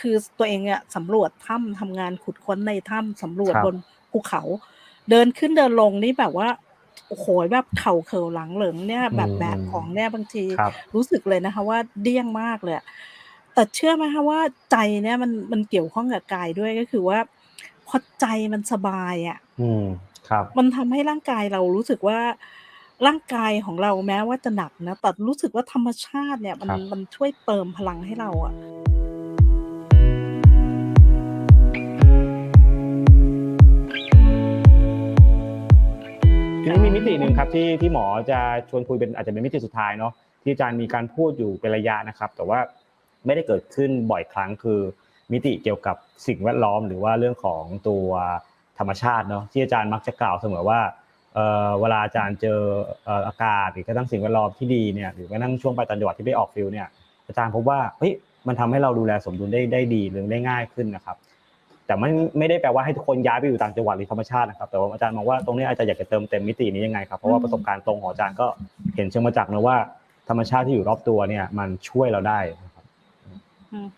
คือตัวเองอะสำรวจถ้ำทำงานขุดค้นในถ้ำสำรวจครับ บนภูเขา เดินขึ้นเดินลงนี่แบบว่าโอ้โหแบบเข่าเขิวหลังเหลิงเนี่ยอืแบมบแบอืกมของเนี่ยบางที ครับ รู้สึกเลยนะคะว่าเดี้ยงมากเลยอะแต่เชื่อไหมคะว่าใจเนี่ยมันมันเกี่ยวข้องกับกายด้วยก็คือว่าพอใจมันสบายอะอืม ครับ มันทำให้ร่างกายเรารู้สึกว่าร่างกายของเราแม้ว่าจะหนักนะแต่รู้สึกว่าธรรมชาติเนี่ย มัคนรับ มันช่วยเติมพลังให้เราอะ มีมิติหนึ่งครับที่ที่หมอจะชวนคุยเป็นอาจจะเป็นมิติสุดท้ายเนาะที่อาจารย์มีการพูดอยู่เป็นระยะนะครับ แต่ว่าไม่ได้เกิดขึ้นบ่อยครั้งคือ มิติเกี่ยวกับสิ่งแวดล้อม หรือว่าเรื่องของตัวธรรมชาติเนาะที่อาจารย์มักจะกล่าวเสมอว่าเออเวลาอาจารย์เจออากาศหรือกระทั่งสิ่งแวดล้อมที่ดีเนี่ยหรือแม้กระทั่งช่วงไปต่างจังหวัดที่ไปออกฟิลเนี่ยอาจารย์พบว่าเฮ้ยมันทำให้เราดูแลสมดุลได้ได้ดีหรือได้ง่ายขึ้นนะครับ แต่ไม่ไม่ได้แปลว่าให้ทุกคนย้ายไปอยู่ต่างจังหวัดหรือธรรมชาตินะครับแต่ว่าอาจารย์มองว่าตรงนี้อาจารย์อยากจะเติมเต็มมิตินี้ยังไงครับเพราะว่าประสบการณ์ตรงของอาจารย์ก็เห็นเชิงมาจากนะว่า ธรรมชาติที่อยู่รอบตัวเนี่ย มันช่วยเราได้นะครับอืม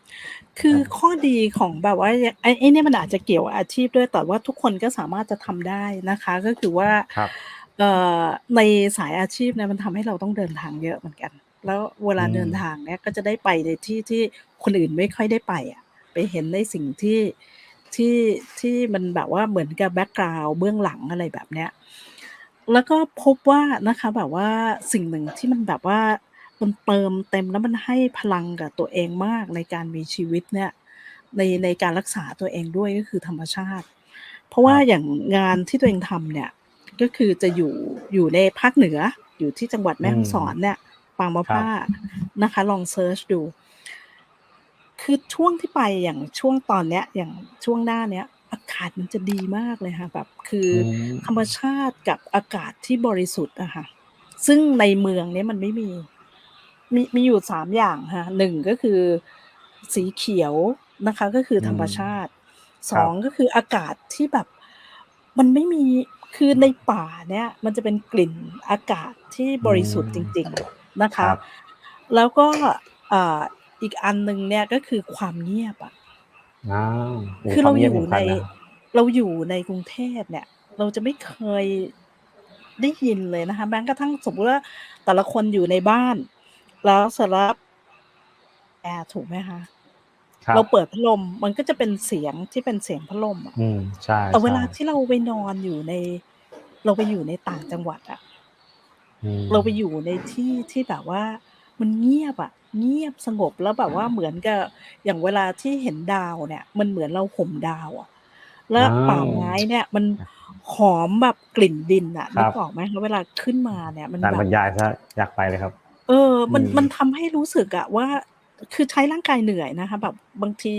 คือข้อดีของแบบว่าไอ้ไอ้เนี่ยมันอาจจะเกี่ยวกับอาชีพด้วยแต่ว่าทุกคนก็สามารถจะทำได้นะคะ ก็คือว่าครับเอ่อในสายอาชีพเนี่ยมันทำให้เราต้องเดินทางเยอะเหมือนกัน แล้วเวลาอืมเดินทางเนี่ยก็จะได้ไปในที่ที่คนอื่นไม่ค่อยได้ไปอะไปเห็นในสิ่งที่ ที่ที่มันแบบว่าเหมือนกับแบ็กกราวด์เบื้องหลังอะไรแบบเนี้ยแล้วก็พบว่านะคะแบบว่าสิ่งหนึ่งที่มันแบบว่ามันเติมเต็มแล้วมันให้พลังกับตัวเองมากในการมีชีวิตเนี่ยในในการรักษาตัวเองด้วยก็คือธรรมชาติ เพราะว่าครับอย่างงานที่ตัวเองทำเนี่ยก็คือจะอยู่อยู่ในภาคเหนืออยู่ที่จังหวัดแม่ฮ่องสอนเนี่ยปางมะครับผ้านะคะ ลองเซิร์ชดู คือช่วงที่ไปอย่างช่วงตอนเนี้ย อย่างช่วงหน้าเนี้ย อากาศมันจะดีมากเลยค่ะ แบบคืออมธรรมชาติกับอากาศที่บริสุทธิ์อะค่ะ ซึ่งในเมืองเนี้ยมันไม่มี มีมีอยู่สามอย่างค่ะหนึ่งก็คือสีเขียวนะคะ ก็คือธรรมชาติสองก็คืออากาศที่แบบ มันไม่มีคือในป่าเนี่ย มันจะเป็นกลิ่นอากาศที่บริสุทธิ์จริง ๆนะครัคะบแล้วก็อ่า อีกอันหนึ่งเนี่ยก็คือความเงียบอะอ้าวโคือเราวมองีบยู่สำในคัญนะเราอยู่ในกรุงเทพเนี่ย เราจะไม่เคยได้ยินเลยนะคะแม้กระทั่งสมมติว่าแต่ละคนอยู่ในบ้าน แล้วเสร็จแล้วแอร์ถูกไหมคะครับเราเปิดพัดลมมันก็จะเป็นเสียงที่เป็นเสียงพัดลมอะอืม ใช่แต่เวลาใช่ที่เราไปนอนอยู่ใน เราไปอยู่ในต่างจังหวัดอะอืม เราไปอยู่ในที่ที่แบบว่ามันเงียบอะ เงียบสงบแล้วแบบว่าเหมือนกับ อย่างเวลาที่เห็นดาวเนี่ย มันเหมือนเราห่มดาวอะแล้วป่าไม้เนี่ยมันหอมแบบกลิ่นดินอะครันึบกออกไหมแล้วเวลาขึ้นมาเนี่ยมันอาจารแบย์บบ รรยายซะอยากไปเลยครับ เออมันอืมมันทำให้รู้สึกอะว่า คือใช้ร่างกายเหนื่อยนะคะ แบบบางที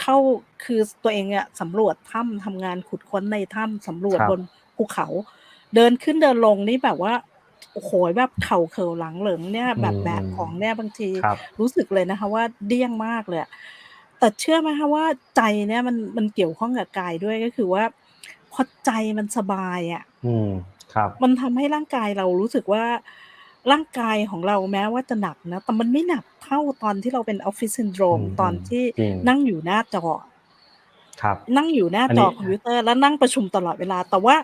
เข้า คือตัวเองอะสำรวจถ้ำทำงานขุดค้นในถ้ำสำรวจครับบ นภูเขา เดินขึ้นเดินลงนี่แบบว่า โอ้โหแบบเข่าเขิวหลังเหลิงเนี่ย แบบแบกของเนี่ยบางที ครับรู้สึกเลยนะคะ ว่าเดี้ยงมากเลยอะแต่เชื่อไหมคะว่าใจเนี่ยมันมันเกี่ยวข้องกับกายด้วยก็คือว่า พอใจมันสบายอะอืมครับ มันทำให้ร่างกายเรารู้สึกว่า ร่างกายของเราแม้ว่าจะหนักนะ แต่มันไม่หนักเท่าตอนที่เราเป็นออฟฟิศซินโดรมอืมตอนที่จริงนั่งอยู่หน้าจอ ครับ นั่งอยู่หน้าอันจนี้อคอมพิวเตอร์แล้วนั่งประชุมตลอดเวลา แต่ว่า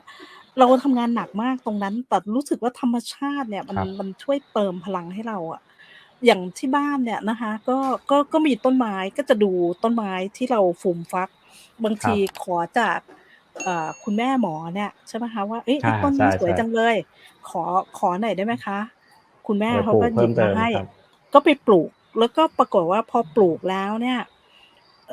เราทำงานหนักมากตรงนั้น แต่รู้สึกว่าธรรมชาติเนี่ย มันครับมันช่วยเติมพลังให้เราอะอย่างที่บ้านเนี่ยนะคะ ก็ก็ก็มีต้นไม้ก็จะดูต้นไม้ที่เราฟูมฟัก บางทีขอจากเอ่อคุณแม่หมอเนี่ยใช่ไหมคะว่าเอ้ยไอ้อ่าต้นนี้ใช่สวยใช่จังเลย ขอขอหน่อยได้ไหมคะ คุณแม่ไปเขาปลูก็กหเพิ่ยิบมเติมามให้ครับก็ไปปลูก แล้วก็ปรากฏว่าพอปลูกแล้วเนี่ย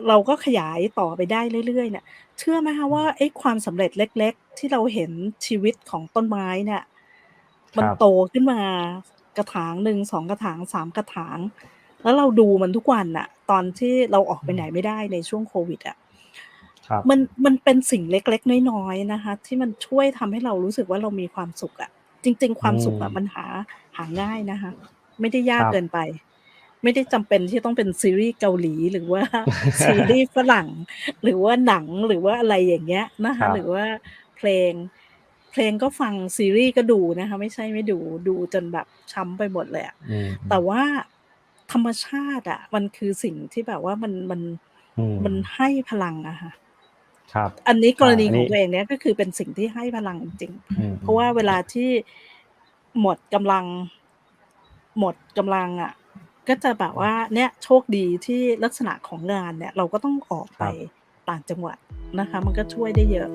เราก็ขยายต่อไปได้เรื่อย ๆ เนี่ย เชื่อไหมคะว่าไอ้ความสำเร็จเล็ก ๆ ที่เราเห็นชีวิตของต้นไม้เนี่ยมันครับ โตขึ้นมากระถางหนึ่งสองกระถางสามกระถาง แล้วเราดูมันทุกวันน่ะ ตอนที่เราออกไปไหนไม่ได้ในช่วงโควิดอะ ครับ มัน มันเป็นสิ่งเล็ก ๆ น้อย ๆ นะคะ ที่มันช่วยทำให้เรารู้สึกว่าเรามีความสุขอะ จริง ๆความสุขอะอืมมันหา หาง่ายนะคะ ไม่ได้ยากครับเกินไป ไม่ได้จำเป็นที่ต้องเป็นซีรีส์เกาหลีหรือว่าซีรีส์ฝรั่ง หรือว่าหนังหรือว่าอะไรอย่างเงี้ยนะครัคะบหรือว่าเพลง เพลงก็ฟังซีรีส์ก็ดูนะคะ ไม่ใช่ไม่ดูดูจนแบบช้ำไปหมดเลยอะอืมแต่ว่าธรรมชาติอะมันคือสิ่งที่แบบว่ามันมันอืมมันให้พลังอะค่ะครับ อันนี้กรณีอ่าอันขนี้องตัวเองเนี่ยก็คือเป็นสิ่งที่ให้พลังจริงอืมๆเพราะว่าเวลาที่หมดกำลัง หมดกำลังอะ ก็จะแบบว่าเนี่ยโชคดีที่ลักษณะของงานเนี่ย เราก็ต้องออกไปต่างจังหวัดนะคะ มันก็ช่วยได้เยอะ